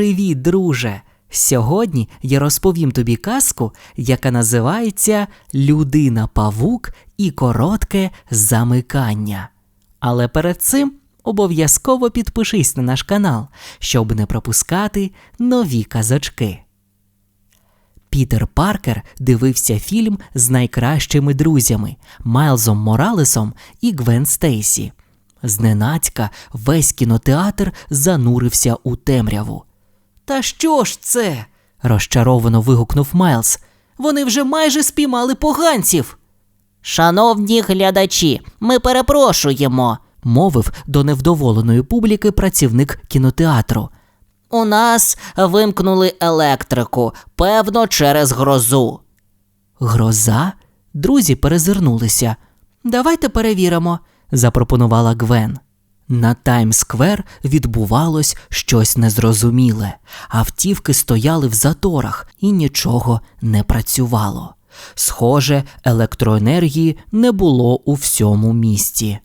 Привіт, друже! Сьогодні я розповім тобі казку, яка називається Людина павук і коротке замикання. Але перед цим обов'язково підпишись на наш канал, щоб не пропускати нові казочки. Пітер Паркер дивився фільм з найкращими друзями Майлзом Моралесом і Гвен Стейсі. Зненацька весь кінотеатр занурився у темряву. Та що ж це? розчаровано вигукнув Майлз. Вони вже майже спіймали поганців. Шановні глядачі, ми перепрошуємо. мовив до невдоволеної публіки працівник кінотеатру. У нас вимкнули електрику, певно, через грозу. Гроза? Друзі перезирнулися. Давайте перевіримо, запропонувала Гвен. На Таймс-сквер відбувалось щось незрозуміле. Автівки стояли в заторах і нічого не працювало. Схоже, електроенергії не було у всьому місті.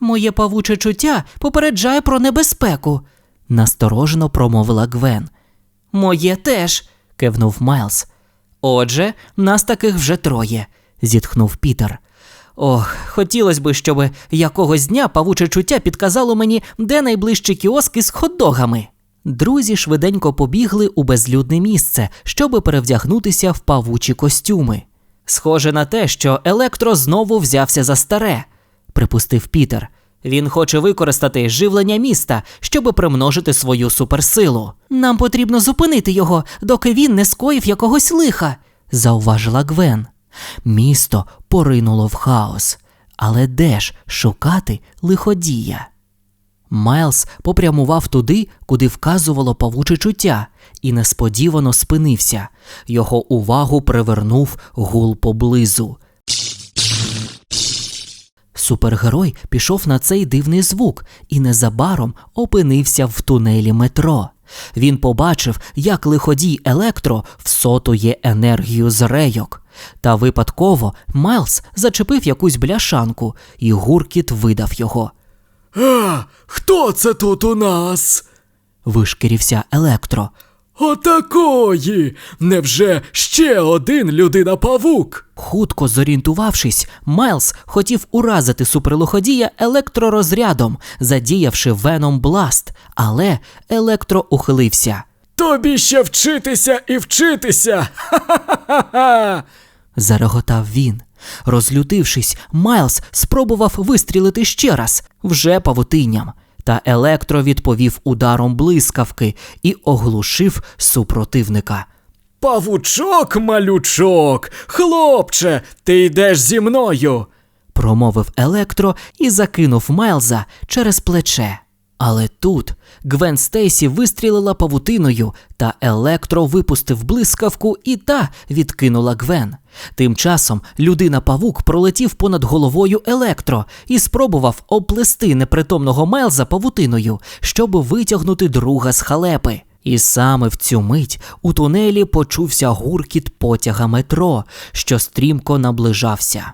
Моє павуче чуття попереджає про небезпеку, насторожено промовила Гвен. Моє теж, кивнув Майлз. Отже, нас таких вже троє, зітхнув Пітер. Ох, хотілося б, щоб якогось дня павуче чуття підказало мені, де найближчий кіоск із хот-догами. Друзі швиденько побігли у безлюдне місце, щоб перевдягнутися в павучі костюми. Схоже на те, що електро знову взявся за старе, припустив Пітер. Він хоче використати живлення міста, щоб примножити свою суперсилу. Нам потрібно зупинити його, доки він не скоїв якогось лиха, зауважила Гвен. Місто поринуло в хаос. Але де ж шукати лиходія? Майлз попрямував туди, куди вказувало павуче чуття, і несподівано спинився. Його увагу привернув гул поблизу. Супергерой пішов на цей дивний звук і незабаром опинився в тунелі метро. Він побачив, як лиходій електро всотує енергію з рейок. Та випадково Майлз зачепив якусь бляшанку, і гуркіт видав його. А, хто це тут у нас? Вишкірився електро. Отакої! Невже ще один людина-павук? Хутко зорієнтувавшись, Майлз хотів уразити суперлиходія електророзрядом, задіявши Веном Бласт, але електро ухилився. Тобі ще вчитися і вчитися. Ха-ха-ха-ха! Зареготав він. Розлютившись, Майлз спробував вистрілити ще раз, вже павутинням. Та електро відповів ударом блискавки і оглушив супротивника. Павучок, малючок, хлопче, ти йдеш зі мною. промовив електро і закинув Майлза через плече. Але тут Гвен Стейсі вистрілила павутиною, та електро випустив блискавку, і та відкинула Гвен. Тим часом людина-павук пролетів понад головою електро і спробував оплести непритомного Майлза павутиною, щоб витягнути друга з халепи. І саме в цю мить у тунелі почувся гуркіт потяга метро, що стрімко наближався.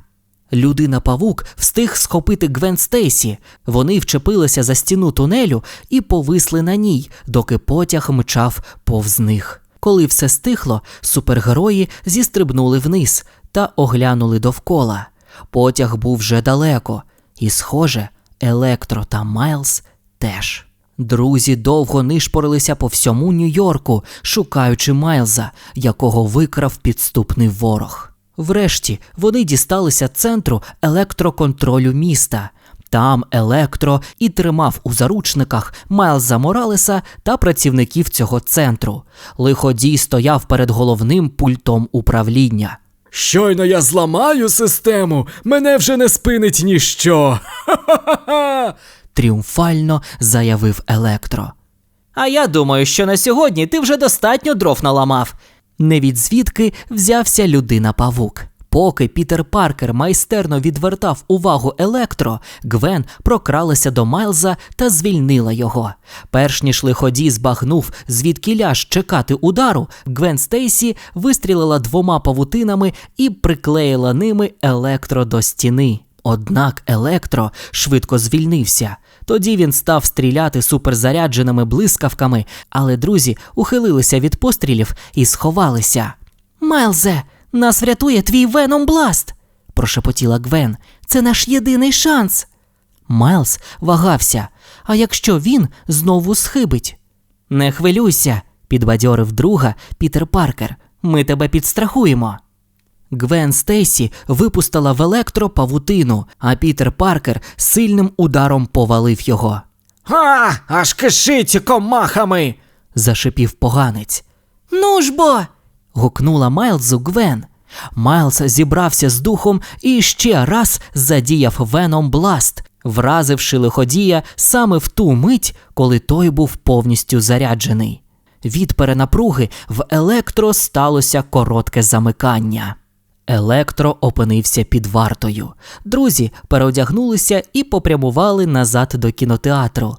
Людина-павук встиг схопити Гвен Стейсі. Вони вчепилися за стіну тунелю і повисли на ній, доки потяг мчав повз них. Коли все стихло, супергерої зістрибнули вниз та оглянули довкола. Потяг був вже далеко, і, схоже, Електро та Майлз теж. Друзі довго нишпорилися по всьому Нью-Йорку, шукаючи Майлза, якого викрав підступний ворог. Врешті вони дісталися центру електроконтролю міста. Там електро і тримав у заручниках Майлза Моралеса та працівників цього центру. Лиходій стояв перед головним пультом управління. Щойно я зламаю систему, мене вже не спинить ніщо. Ха-ха-ха! Тріумфально заявив електро. А я думаю, що на сьогодні ти вже достатньо дров наламав. Не від звідки взявся людина-павук. Поки Пітер Паркер майстерно відвертав увагу електро, Гвен прокралася до Майлза та звільнила його. Перш ніж лиходій збагнув, звідки ляж чекати удару, Гвен Стейсі вистрілила двома павутинами і приклеїла ними електро до стіни. Однак електро швидко звільнився. Тоді він став стріляти суперзарядженими блискавками, але друзі ухилилися від пострілів і сховалися. Майлзе, нас врятує твій Веном Бласт, прошепотіла Гвен. Це наш єдиний шанс. Майлз вагався. А якщо він знову схибить? Не хвилюйся, підбадьорив друга Пітер Паркер. Ми тебе підстрахуємо. Гвен Стейсі випустила в електро павутину, а Пітер Паркер сильним ударом повалив його. А, аж кишить комахами. Зашипів поганець. Ну ж бо. гукнула Майлзу Гвен. Майлз зібрався з духом і ще раз задіяв Веном Бласт, вразивши лиходія саме в ту мить, коли той був повністю заряджений. Від перенапруги в електро сталося коротке замикання. Електро опинився під вартою. Друзі переодягнулися і попрямували назад до кінотеатру.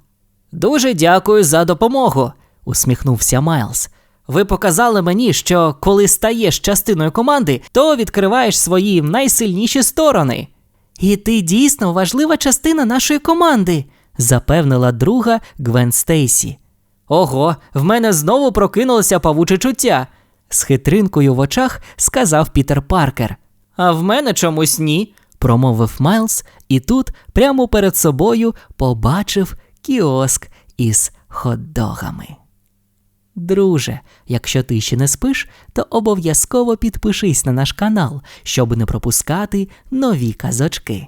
Дуже дякую за допомогу, усміхнувся Майлз. Ви показали мені, що коли стаєш частиною команди, то відкриваєш свої найсильніші сторони. І ти дійсно важлива частина нашої команди, запевнила друга Гвен Стейсі. Ого, в мене знову прокинулося павуче чуття, з хитринкою в очах сказав Пітер Паркер. А в мене чомусь ні, промовив Майлз, і тут прямо перед собою побачив кіоск із хот-догами. Друже, якщо ти ще не спиш, то обов'язково підпишись на наш канал, щоб не пропускати нові казочки.